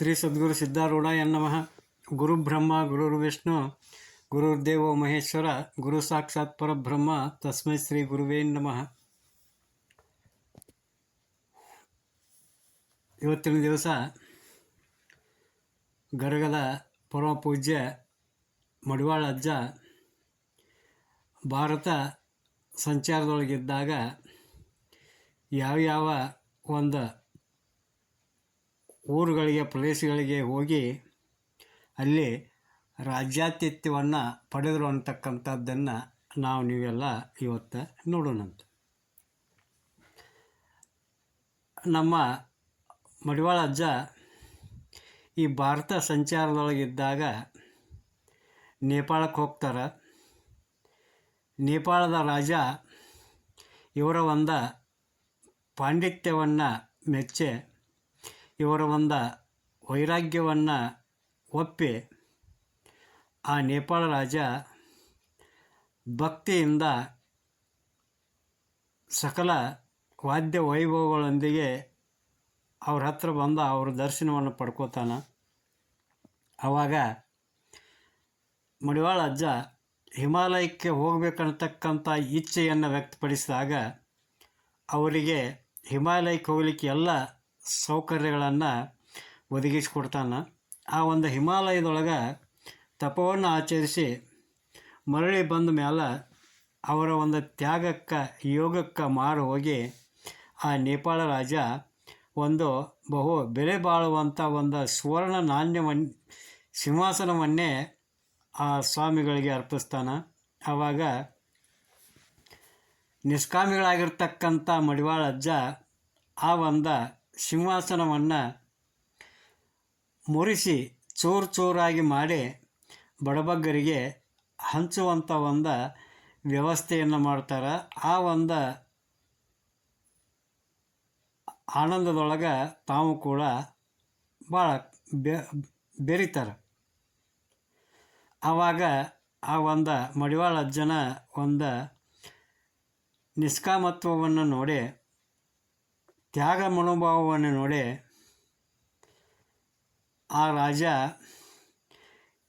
ಶ್ರೀ ಸದ್ಗುರು ಸಿದ್ಧಾರೂಢಾಯ ನಮಃ. ಗುರು ಬ್ರಹ್ಮ ಗುರುರ್ ವಿಷ್ಣು ಗುರುರ್ದೇವೋ ಮಹೇಶ್ವರ, ಗುರು ಸಾಕ್ಷಾತ್ ಪರಬ್ರಹ್ಮ, ತಸ್ಮೈ ಶ್ರೀ ಗುರುವೇ ನಮಃ. ಇವತ್ತಿನ ದಿವಸ ಗರಗದ ಪರಮ ಪೂಜ್ಯ ಮಡಿವಾಳ ಅಜ್ಜ ಭಾರತ ಸಂಚಾರದೊಳಗಿದ್ದಾಗ ಯಾವ್ಯಾವ ಒಂದು ಊರುಗಳಿಗೆ, ಪ್ರದೇಶಗಳಿಗೆ ಹೋಗಿ ಅಲ್ಲಿ ರಾಜ್ಯಾತಿಥ್ಯವನ್ನು ಪಡೆದರು ಅಂತಕ್ಕಂಥದ್ದನ್ನು ನಾವು ನೀವೆಲ್ಲ ಇವತ್ತು ನೋಡೋಣಂತ. ನಮ್ಮ ಮಡಿವಾಳ ಅಜ್ಜ ಈ ಭಾರತ ಸಂಚಾರದೊಳಗಿದ್ದಾಗ ನೇಪಾಳಕ್ಕೆ ಹೋಗ್ತಾರೆ. ನೇಪಾಳದ ರಾಜ ಇವರ ಒಂದು ಪಾಂಡಿತ್ಯವನ್ನು ಮೆಚ್ಚಿ ಇವರ ಒಂದು ವೈರಾಗ್ಯವನ್ನು ಒಪ್ಪಿ ಆ ನೇಪಾಳ ರಾಜ ಭಕ್ತಿಯಿಂದ ಸಕಲ ವಾದ್ಯ ವೈಭವಗಳೊಂದಿಗೆ ಅವ್ರ ಹತ್ರ ಬಂದು ಅವ್ರ ದರ್ಶನವನ್ನು ಪಡ್ಕೋತಾನೆ. ಆವಾಗ ಮಡಿವಾಳ ಅಜ್ಜ ಹಿಮಾಲಯಕ್ಕೆ ಹೋಗಬೇಕನ್ನತಕ್ಕಂಥ ಇಚ್ಛೆಯನ್ನು ವ್ಯಕ್ತಪಡಿಸಿದಾಗ ಅವರಿಗೆ ಹಿಮಾಲಯಕ್ಕೆ ಹೋಗಲಿಕ್ಕೆ ಎಲ್ಲ ಸೌಕರ್ಯಗಳನ್ನು ಒದಗಿಸಿಕೊಡ್ತಾನೆ. ಆ ಒಂದು ಹಿಮಾಲಯದೊಳಗೆ ತಪವನ್ನು ಆಚರಿಸಿ ಮರಳಿ ಬಂದ ಮೇಲೆ ಅವರ ಒಂದು ತ್ಯಾಗಕ್ಕೆ, ಯೋಗಕ್ಕೆ ಮಾರು ಹೋಗಿ ಆ ನೇಪಾಳ ರಾಜ ಒಂದು ಬಹು ಬೆಲೆ ಬಾಳುವಂಥ ಒಂದು ಸುವರ್ಣ ನಾಣ್ಯವನ್, ಸಿಂಹಾಸನವನ್ನೇ ಆ ಸ್ವಾಮಿಗಳಿಗೆ ಅರ್ಪಿಸ್ತಾನೆ. ಆವಾಗ ನಿಷ್ಕಾಮಿಗಳಾಗಿರ್ತಕ್ಕಂಥ ಮಡಿವಾಳ ಅಜ್ಜ ಆ ಒಂದು ಸಿಂಹಾಸನವನ್ನು ಮುರಿಸಿ ಚೂರು ಚೂರಾಗಿ ಮಾಡಿ ಬಡಬಗ್ಗರಿಗೆ ಹಂಚುವಂಥ ಒಂದು ವ್ಯವಸ್ಥೆಯನ್ನು ಮಾಡ್ತಾರೆ. ಆ ಒಂದು ಆನಂದದೊಳಗೆ ತಾವು ಕೂಡ ಭಾಳ ಬೆರಿತಾರೆ. ಆವಾಗ ಆ ಒಂದು ಮಡಿವಾಳ ಅಜ್ಜನ ಒಂದು ನಿಷ್ಕಾಮತ್ವವನ್ನು ನೋಡಿ ತ್ಯಾಗ ಮನೋಭಾವವನ್ನು ನೋಡಿ ಆ ರಾಜ,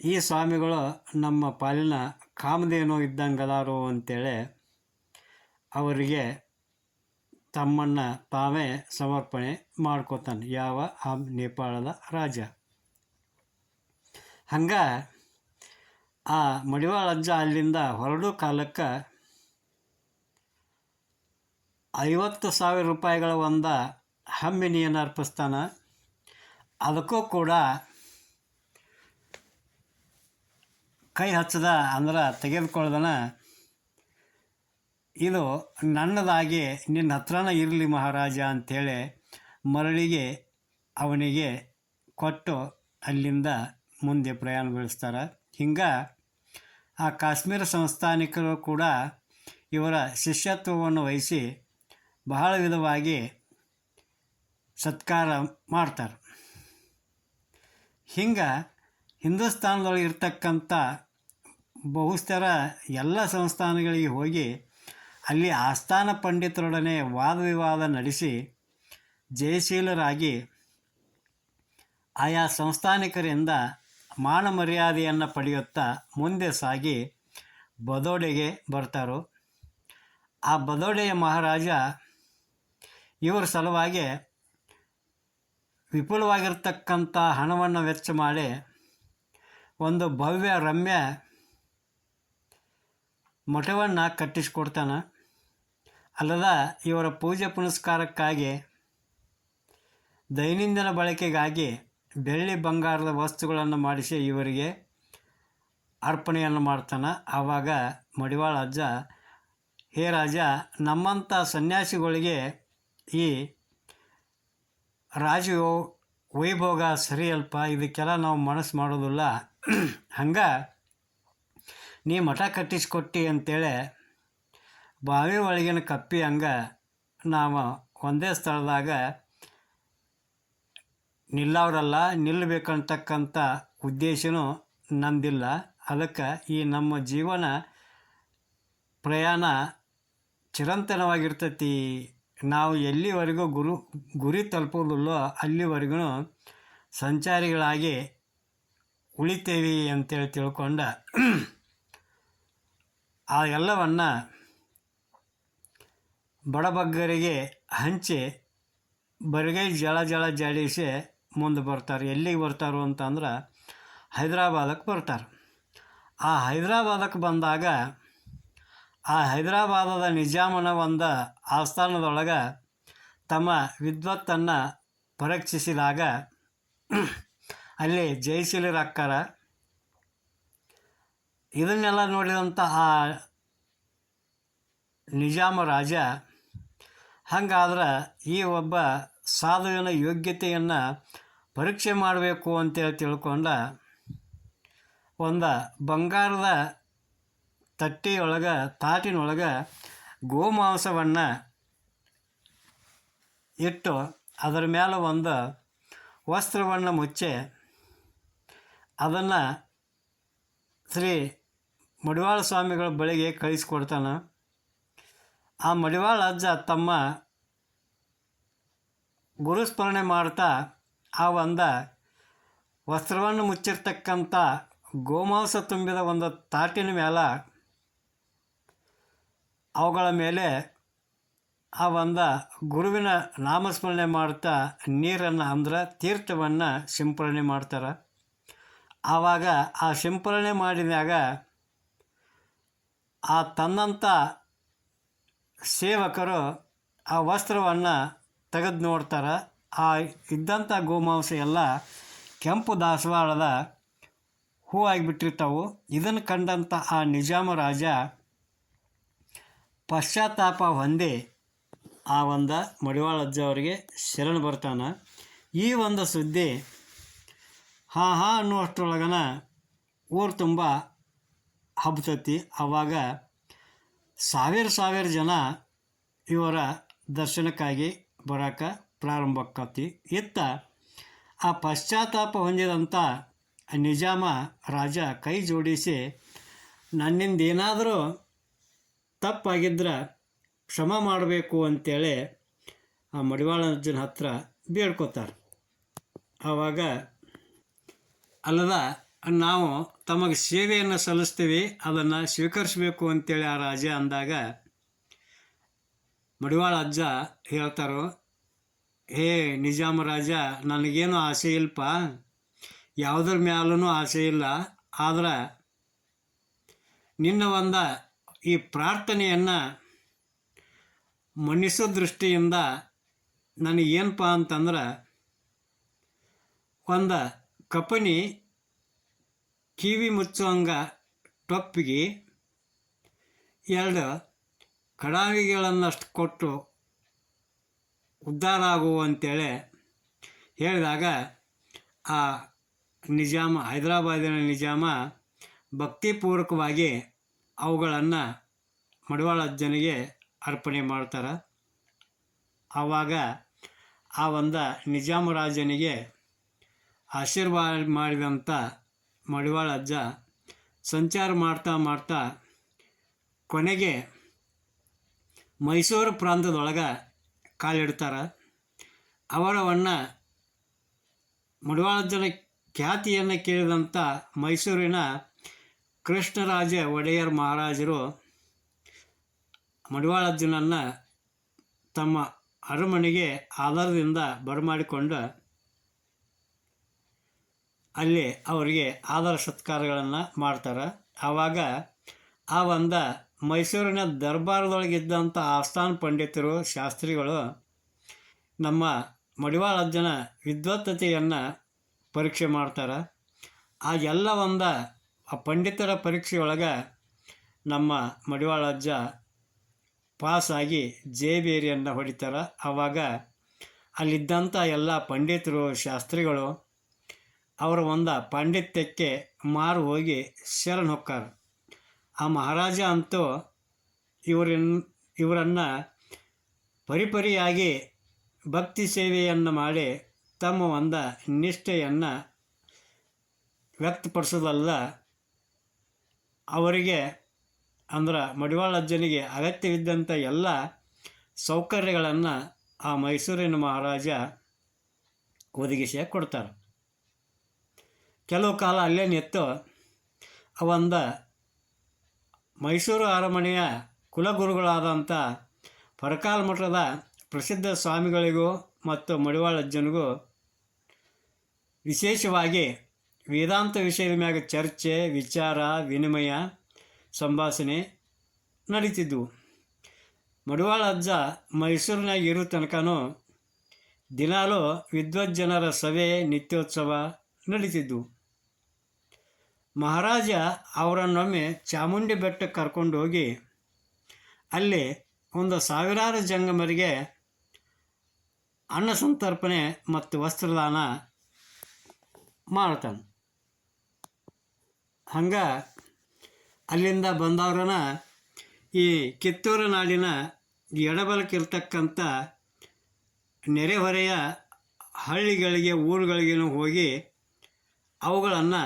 ಈ ಸ್ವಾಮಿಗಳು ನಮ್ಮ ಪಾಲಿನ ಕಾಮಧೇನು ಇದ್ದಂಗದಾರು ಅಂತೇಳಿ ಅವರಿಗೆ ತಮ್ಮನ್ನು ತಾವೇ ಸಮರ್ಪಣೆ ಮಾಡ್ಕೋತಾನೆ, ಯಾವ ಆ ನೇಪಾಳದ ರಾಜ. ಹಂಗೆ ಆ ಮಡಿವಾಳಜ್ಜ ಅಲ್ಲಿಂದ ಹೊರಡೋ ಕಾಲಕ್ಕೆ ಐವತ್ತು ಸಾವಿರ ರೂಪಾಯಿಗಳ ಒಂದು ಹಮ್ಮಿನಿಯನ್ನು ಅರ್ಪಿಸ್ತಾನೆ. ಅದಕ್ಕೂ ಕೂಡ ಕೈ ಹಚ್ಚದ ಅಂದ್ರೆ ತೆಗೆದುಕೊಳ್ಳದನ. ಇದು ನನ್ನದಾಗಿ ನಿನ್ನ ಹತ್ರನ ಇರಲಿ ಮಹಾರಾಜ ಅಂಥೇಳಿ ಮರಳಿಗೆ ಅವನಿಗೆ ಕೊಟ್ಟು ಅಲ್ಲಿಂದ ಮುಂದೆ ಪ್ರಯಾಣ ಬೆಳೆಸ್ತಾರೆ ಹಿಂಗೆ ಆ ಕಾಶ್ಮೀರ ಸಂಸ್ಥಾನಿಕರು ಕೂಡ ಇವರ ಶಿಷ್ಯತ್ವವನ್ನು ವಹಿಸಿ ಬಹಳ ವಿಧವಾಗಿ ಸತ್ಕಾರ ಮಾಡ್ತಾರೆ. ಹಿಂಗೆ ಹಿಂದೂಸ್ತಾನದೊಳಗೆ ಇರ್ತಕ್ಕಂಥ ಬಹುಸ್ತರ ಎಲ್ಲ ಸಂಸ್ಥಾನಗಳಿಗೆ ಹೋಗಿ ಅಲ್ಲಿ ಆಸ್ಥಾನ ಪಂಡಿತರೊಡನೆ ವಾದ ವಿವಾದ ನಡೆಸಿ ಜಯಶೀಲರಾಗಿ ಆಯಾ ಸಂಸ್ಥಾನಿಕರಿಂದ ಮಾನ ಮರ್ಯಾದೆಯನ್ನು ಪಡೆಯುತ್ತಾ ಮುಂದೆ ಸಾಗಿ ಬದೋಡೆಗೆ ಬರ್ತಾರೋ. ಆ ಬದೋಡೆಯ ಮಹಾರಾಜ ಇವರ ಸಲುವಾಗಿ ವಿಪುಲವಾಗಿರ್ತಕ್ಕಂಥ ಹಣವನ್ನು ವೆಚ್ಚ ಮಾಡಿ ಒಂದು ಭವ್ಯ ರಮ್ಯ ಮಠವನ್ನು ಕಟ್ಟಿಸಿಕೊಡ್ತಾನೆ. ಅಲ್ಲದ ಇವರ ಪೂಜೆ ಪುನಸ್ಕಾರಕ್ಕಾಗಿ, ದೈನಂದಿನ ಬಳಕೆಗಾಗಿ ಬೆಳ್ಳಿ ಬಂಗಾರದ ವಸ್ತುಗಳನ್ನು ಮಾಡಿಸಿ ಇವರಿಗೆ ಅರ್ಪಣೆಯನ್ನು ಮಾಡ್ತಾನೆ. ಆವಾಗ ಮಡಿವಾಳ ಅಜ್ಜ, ಹೇ ರಾಜ, ನಮ್ಮಂಥ ಸನ್ಯಾಸಿಗಳಿಗೆ ಈ ರಾಜು ವೈಭೋಗ ಸರಿಯಲ್ಪ, ಇದಕ್ಕೆಲ್ಲ ನಾವು ಮನಸ್ಸು ಮಾಡೋದಿಲ್ಲ. ಹಂಗೆ ನೀ ಮಠ ಕಟ್ಟಿಸ್ಕೊಟ್ಟಿ ಅಂತೇಳಿ ಬಾವಿ ಒಳಗಿನ ಕಪ್ಪಿ ಹಂಗೆ ನಾವು ಒಂದೇ ಸ್ಥಳದಾಗ ನಿಲ್ಲವರಲ್ಲ ನಿಲ್ಲಬೇಕಂತಕ್ಕಂಥ ಉದ್ದೇಶನೂ ನಂದಿಲ್ಲ. ಅದಕ್ಕೆ ಈ ನಮ್ಮ ಜೀವನ ಪ್ರಯಾಣ ಚಿರಂತನವಾಗಿರ್ತೈತಿ. ನಾವು ಎಲ್ಲಿವರೆಗೂ ಗುರು, ಗುರಿ ತಲುಪೋದಿಲ್ಲೋ ಅಲ್ಲಿವರೆಗೂ ಸಂಚಾರಿಗಳಾಗಿ ಉಳಿತೇವೆ ಅಂತೇಳಿ ತಿಳ್ಕೊಂಡ ಆ ಎಲ್ಲವನ್ನು ಬಡಬಗ್ಗರಿಗೆ ಹಂಚಿ ಬರಿಗೈ ಜಳ ಜಳ ಜಾಡಿಸಿ ಮುಂದೆ ಬರ್ತಾರೆ. ಎಲ್ಲಿಗೆ ಬರ್ತಾರೋ ಅಂತಂದ್ರೆ ಹೈದರಾಬಾದಕ್ಕೆ ಬರ್ತಾರೆ. ಆ ಹೈದರಾಬಾದಕ್ಕೆ ಬಂದಾಗ ಆ ಹೈದರಾಬಾದದ ನಿಜಾಮನ ಒಂದು ಆಸ್ಥಾನದೊಳಗೆ ತಮ್ಮ ವಿದ್ವತ್ತನ್ನು ಪರೀಕ್ಷಿಸಿದಾಗ ಅಲ್ಲಿ ಜಯಶೀಲರಾಕ್ಕಾರ ಇದನ್ನೆಲ್ಲ ನೋಡಿದಂಥ ಆ ನಿಜಾಮ ರಾಜ, ಹಂಗಾದ್ರೆ ಈ ಒಬ್ಬ ಸಾಧುವಿನ ಯೋಗ್ಯತೆಯನ್ನು ಪರೀಕ್ಷೆ ಮಾಡಬೇಕು ಅಂತೇಳಿ ತಿಳ್ಕೊಂಡ, ಒಂದು ಬಂಗಾರದ ತಟ್ಟೆಯೊಳಗೆ, ತಾಟಿನೊಳಗೆ ಗೋಮಾಂಸವನ್ನು ಇಟ್ಟು ಅದರ ಮೇಲೆ ಒಂದು ವಸ್ತ್ರವನ್ನು ಮುಚ್ಚಿ ಅದನ್ನು ಶ್ರೀ ಮಡಿವಾಳ ಸ್ವಾಮಿಗಳ ಬಳಿಗೆ ಕಳಿಸ್ಕೊಡ್ತಾನೆ. ಆ ಮಡಿವಾಳ ಅಜ್ಜ ತಮ್ಮ ಗುರುಸ್ಮರಣೆ ಮಾಡ್ತಾ ಆ ಒಂದು ವಸ್ತ್ರವನ್ನು ಮುಚ್ಚಿರ್ತಕ್ಕಂಥ ಗೋಮಾಂಸ ತುಂಬಿದ ಒಂದು ತಾಟಿನ ಮೇಲೆ ಅವುಗಳ ಮೇಲೆ ಆ ಒಂದು ಗುರುವಿನ ನಾಮಸ್ಮರಣೆ ಮಾಡ್ತಾ ನೀರನ್ನು ಅಂದ್ರೆ ತೀರ್ಥವನ್ನು ಸಿಂಪರಣೆ ಮಾಡ್ತಾರೆ. ಆವಾಗ ಆ ಸಿಂಪರಣೆ ಮಾಡಿದಾಗ ಆ ತನ್ನಂಥ ಸೇವಕರು ಆ ವಸ್ತ್ರವನ್ನು ತೆಗೆದು ನೋಡ್ತಾರೆ. ಆ ಇದ್ದಂಥ ಗೋಮಾಂಸ ಎಲ್ಲ ಕೆಂಪು ದಾಸವಾಳದ ಹೂ ಆಗಿಬಿಟ್ಟಿರ್ತಾವು. ಇದನ್ನು ಕಂಡಂಥ ಆ ನಿಜಾಮ ರಾಜ ಪಶ್ಚಾತ್ತಾಪ ಹೊಂದಿ ಆ ಒಂದು ಮಡಿವಾಳ ಅಜ್ಜ ಅವರಿಗೆ ಶರಣು ಬರ್ತಾನೆ. ಈ ಒಂದು ಸುದ್ದಿ ಹಾಂ ಹಾಂ ಅನ್ನುವಷ್ಟರೊಳಗನ ಊರು ತುಂಬ ಹಬ್ಬತತಿ. ಆವಾಗ ಸಾವಿರ ಸಾವಿರ ಜನ ಇವರ ದರ್ಶನಕ್ಕಾಗಿ ಬರೋಕೆ ಪ್ರಾರಂಭಕ್ಕತಿ ಇತ್ತ ಆ ಪಶ್ಚಾತ್ತಾಪ ಹೊಂದಿದಂಥ ನಿಜಾಮ ರಾಜ ಕೈ ಜೋಡಿಸಿ, ನನ್ನಿಂದ ಏನಾದರೂ ತಪ್ಪಾಗಿದ್ರೆ ಕ್ಷಮ ಮಾಡಬೇಕು ಅಂತೇಳಿ ಆ ಮಡಿವಾಳಜ್ಜನ ಹತ್ರ ಬೇಡ್ಕೋತಾರೆ. ಆವಾಗ ಅಲ್ಲದ, ನಾವು ತಮಗೆ ಸೇವೆಯನ್ನು ಸಲ್ಲಿಸ್ತೀವಿ, ಅದನ್ನು ಸ್ವೀಕರಿಸಬೇಕು ಅಂತೇಳಿ ಆ ರಾಜ ಅಂದಾಗ ಮಡಿವಾಳ ಅಜ್ಜ ಹೇಳ್ತಾರೋ, ಹೇ ನಿಜಾಮ ರಾಜ, ನನಗೇನು ಆಸೆ ಇಲ್ಲಪ್ಪ ಯಾವುದ್ರ ಮ್ಯಾಲೂ ಆಸೆ ಇಲ್ಲ. ಆದ್ರೆ ನಿನ್ನ ಒಂದ ಈ ಪ್ರಾರ್ಥನೆಯನ್ನು ಮನ್ನಿಸೋ ದೃಷ್ಟಿಯಿಂದ ನನಗೇನಪ್ಪ ಅಂತಂದ್ರೆ, ಒಂದು ಕಪನಿ ಕಿವಿ ಮುಚ್ಚುವಂಗ ಟೊಪ್ಪಿಗೆ, ಎರಡು ಕಡಾವಿಗಳನ್ನಷ್ಟು ಕೊಟ್ಟು ಉದ್ಧಾರ ಆಗುವ ಅಂತೇಳಿ ಹೇಳಿದಾಗ, ಆ ನಿಜಾಮ ಹೈದರಾಬಾದಿನ ನಿಜಾಮ ಭಕ್ತಿಪೂರ್ವಕವಾಗಿ ಅವುಗಳನ್ನು ಮಡಿವಾಳ ಅಜ್ಜನಿಗೆ ಅರ್ಪಣೆ ಮಾಡ್ತಾರೆ. ಆವಾಗ ಆ ಒಂದು ನಿಜಾಮ ರಾಜನಿಗೆ ಆಶೀರ್ವಾದ ಮಾಡಿದಂಥ ಮಡಿವಾಳ ಅಜ್ಜ ಸಂಚಾರ ಮಾಡ್ತಾ ಮಾಡ್ತಾ ಕೊನೆಗೆ ಮೈಸೂರು ಪ್ರಾಂತದೊಳಗೆ ಕಾಲಿಡ್ತಾರೆ. ಅವರವನ್ನು ಮಡಿವಾಳಜ್ಜನ ಖ್ಯಾತಿಯನ್ನು ಕೇಳಿದಂಥ ಮೈಸೂರಿನ ಕೃಷ್ಣರಾಜ ಒಡೆಯರ್ ಮಹಾರಾಜರು ಮಡಿವಾಳಜ್ಜನನ್ನು ತಮ್ಮ ಅರಮನೆಗೆ ಆಧಾರದಿಂದ ಬರಮಾಡಿಕೊಂಡು ಅಲ್ಲಿ ಅವರಿಗೆ ಆಧಾರ ಸತ್ಕಾರಗಳನ್ನು ಮಾಡ್ತಾರೆ. ಆವಾಗ ಆ ಒಂದು ಮೈಸೂರಿನ ದರ್ಬಾರದೊಳಗಿದ್ದಂಥ ಆಸ್ಥಾನ ಪಂಡಿತರು, ಶಾಸ್ತ್ರಿಗಳು ನಮ್ಮ ಮಡಿವಾಳಜ್ಜನ ವಿದ್ವತ್ತತೆಯನ್ನು ಪರೀಕ್ಷೆ ಮಾಡ್ತಾರೆ. ಆ ಎಲ್ಲ ಒಂದು ಆ ಪಂಡಿತರ ಪರೀಕ್ಷೆಯೊಳಗೆ ನಮ್ಮ ಮಡಿವಾಳ ಅಜ್ಜ ಪಾಸಾಗಿ ಜೇಬೇರಿಯನ್ನು ಹೊಡಿತಾರೆ. ಆವಾಗ ಅಲ್ಲಿದ್ದಂಥ ಎಲ್ಲ ಪಂಡಿತರು, ಶಾಸ್ತ್ರಿಗಳು ಅವರ ಒಂದು ಪಾಂಡಿತ್ಯಕ್ಕೆ ಮಾರು ಹೋಗಿ ಶರಣ್ ಹೊಕ್ಕಾರ. ಆ ಮಹಾರಾಜ ಅಂತೂ ಇವರನ್ನ ಇವರನ್ನು ಪರಿಪರಿಯಾಗಿ ಭಕ್ತಿ ಸೇವೆಯನ್ನು ಮಾಡಿ ತಮ್ಮ ಒಂದು ನಿಷ್ಠೆಯನ್ನು ವ್ಯಕ್ತಪಡಿಸೋದಲ್ಲ. ಅವರಿಗೆ ಅಂದ್ರೆ ಮಡಿವಾಳ ಅಜ್ಜನಿಗೆ ಅಗತ್ಯವಿದ್ದಂಥ ಎಲ್ಲ ಸೌಕರ್ಯಗಳನ್ನು ಆ ಮೈಸೂರಿನ ಮಹಾರಾಜ ಒದಗಿಸಿ ಕೊಡ್ತಾರೆ. ಕೆಲವು ಕಾಲ ಅಲ್ಲೇ ನಿಂತು ಅವಂದ ಮೈಸೂರು ಅರಮನೆಯ ಕುಲಗುರುಗಳಾದಂಥ ಪರಕಾಲ ಮಠದ ಪ್ರಸಿದ್ಧ ಸ್ವಾಮಿಗಳಿಗೂ ಮತ್ತು ಮಡಿವಾಳಜ್ಜನಿಗೂ ವಿಶೇಷವಾಗಿ ವೇದಾಂತ ವಿಷಯದ ಮ್ಯಾಗ ಚರ್ಚೆ, ವಿಚಾರ, ವಿನಿಮಯ, ಸಂಭಾಷಣೆ ನಡೀತಿದ್ವು. ಮಡಿವಾಳ ಅಜ್ಜ ಮೈಸೂರಿನಾಗ ಇರೋ ತನಕನೂ ದಿನಾಲೂ ವಿದ್ವಜ್ಜನರ ಸಭೆ, ನಿತ್ಯೋತ್ಸವ ನಡೀತಿದ್ವು. ಮಹಾರಾಜ ಅವರನ್ನೊಮ್ಮೆ ಚಾಮುಂಡಿ ಬೆಟ್ಟಕ್ಕೆ ಕರ್ಕೊಂಡು ಹೋಗಿ ಅಲ್ಲಿ ಒಂದು ಸಾವಿರಾರು ಜಂಗಮರಿಗೆ ಅನ್ನ ಸಂತರ್ಪಣೆ ಮತ್ತು ವಸ್ತ್ರದಾನ ಮಾಡ್ತಾನೆ. ಹಂಗೆ ಅಲ್ಲಿಂದ ಬಂದವ್ರನ್ನ ಈ ಕಿತ್ತೂರು ನಾಡಿನ ಎಡಬಲಕ್ಕಿರ್ತಕ್ಕಂಥ ನೆರೆಹೊರೆಯ ಹಳ್ಳಿಗಳಿಗೆ, ಊರುಗಳಿಗೇನು ಹೋಗಿ ಅವುಗಳನ್ನು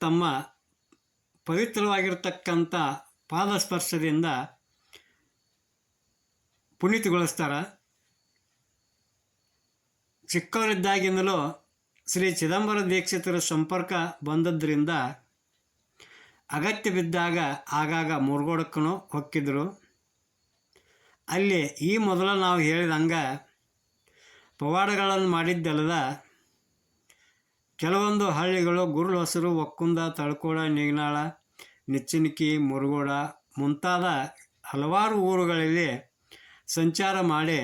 ತಮ್ಮ ಪವಿತ್ರವಾಗಿರ್ತಕ್ಕಂಥ ಪಾದಸ್ಪರ್ಶದಿಂದ ಪುನೀತಗೊಳಿಸ್ತಾರೆ. ಚಿಕ್ಕವರಿದ್ದಾಗಿಂದಲೂ ಶ್ರೀ ಚಿದಂಬರ ದೀಕ್ಷಿತರ ಸಂಪರ್ಕ ಬಂದದ್ರಿಂದ ಅಗತ್ಯ ಬಿದ್ದಾಗ ಆಗಾಗ ಮುರುಗೋಡಕ್ಕೂ ಹೊಕ್ಕಿದ್ರು. ಅಲ್ಲಿ ಈ ಮೊದಲು ನಾವು ಹೇಳಿದಂಗೆ ಪವಾಡಗಳನ್ನು ಮಾಡಿದ್ದಲ್ಲದ ಕೆಲವೊಂದು ಹಳ್ಳಿಗಳು ಗುರುಳು ಹಸಿರು ಒಕ್ಕುಂದ ತಳ್ಕೋಡ, ನಿಗ್ನಾಳ, ನೆಚ್ಚಿನಕಿ, ಮುರುಗೋಡ ಮುಂತಾದ ಹಲವಾರು ಊರುಗಳಲ್ಲಿ ಸಂಚಾರ ಮಾಡಿ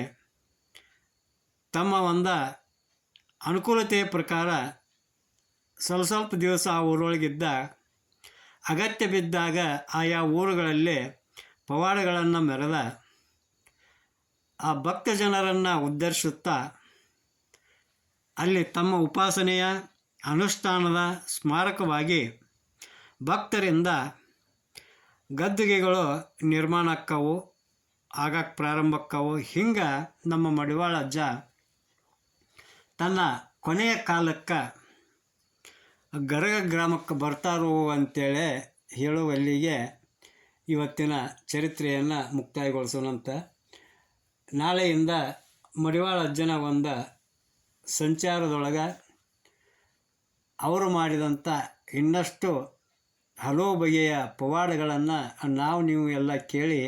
ತಮ್ಮ ಒಂದು ಅನುಕೂಲತೆಯ ಪ್ರಕಾರ ಸ್ವಲ್ಪ ಸ್ವಲ್ಪ ದಿವಸ ಆ ಊರೊಳಗಿದ್ದ ಅಗತ್ಯ ಬಿದ್ದಾಗ ಆಯಾ ಊರುಗಳಲ್ಲಿ ಪವಾಡಗಳನ್ನು ಮೆರೆದ ಆ ಭಕ್ತ ಜನರನ್ನು ಉದ್ಧರಿಸುತ್ತಾ ಅಲ್ಲಿ ತಮ್ಮ ಉಪಾಸನೆಯ ಅನುಷ್ಠಾನದ ಸ್ಮಾರಕವಾಗಿ ಭಕ್ತರಿಂದ ಗದ್ದುಗೆಗಳು ನಿರ್ಮಾಣಕ್ಕವು ಆಗಕ್ಕೆ ಪ್ರಾರಂಭಕ್ಕವು, ಹಿಂಗೆ ನಮ್ಮ ಮಡಿವಾಳ ಅಜ್ಜ ತನ್ನ ಕೊನೆಯ ಕಾಲಕ್ಕೆ ಗರಗ ಗ್ರಾಮಕ್ಕೆ ಬರ್ತಾರೋ ಅಂತೇಳಿ ಹೇಳುವಲ್ಲಿಗೆ ಇವತ್ತಿನ ಚರಿತ್ರೆಯನ್ನು ಮುಕ್ತಾಯಗೊಳಿಸೋಣಂತ. ನಾಳೆಯಿಂದ ಮಡಿವಾಳ ಅಜ್ಜನ ಒಂದು ಸಂಚಾರದೊಳಗೆ ಅವರು ಮಾಡಿದಂಥ ಇನ್ನಷ್ಟು ಹಲವು ಬಗೆಯ ಪವಾಡಗಳನ್ನು ನಾವು ನೀವು ಎಲ್ಲ ಕೇಳಿ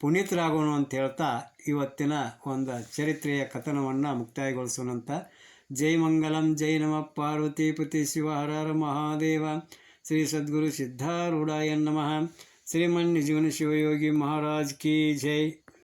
ಪುನೀತರಾಗೋಣ ಅಂತ ಹೇಳ್ತಾ ಇವತ್ತಿನ ಒಂದು ಚರಿತ್ರೆಯ ಕಥನವನ್ನು ಮುಕ್ತಾಯಗೊಳಿಸೋಣಂತ. जय मंगलम, जय नम। पार्वती पति शिव हर हर महादेव। श्री सद्गुरु सिद्धारूढ़ाय नम। श्रीमन जीवन शिवयोगी महाराज की जय।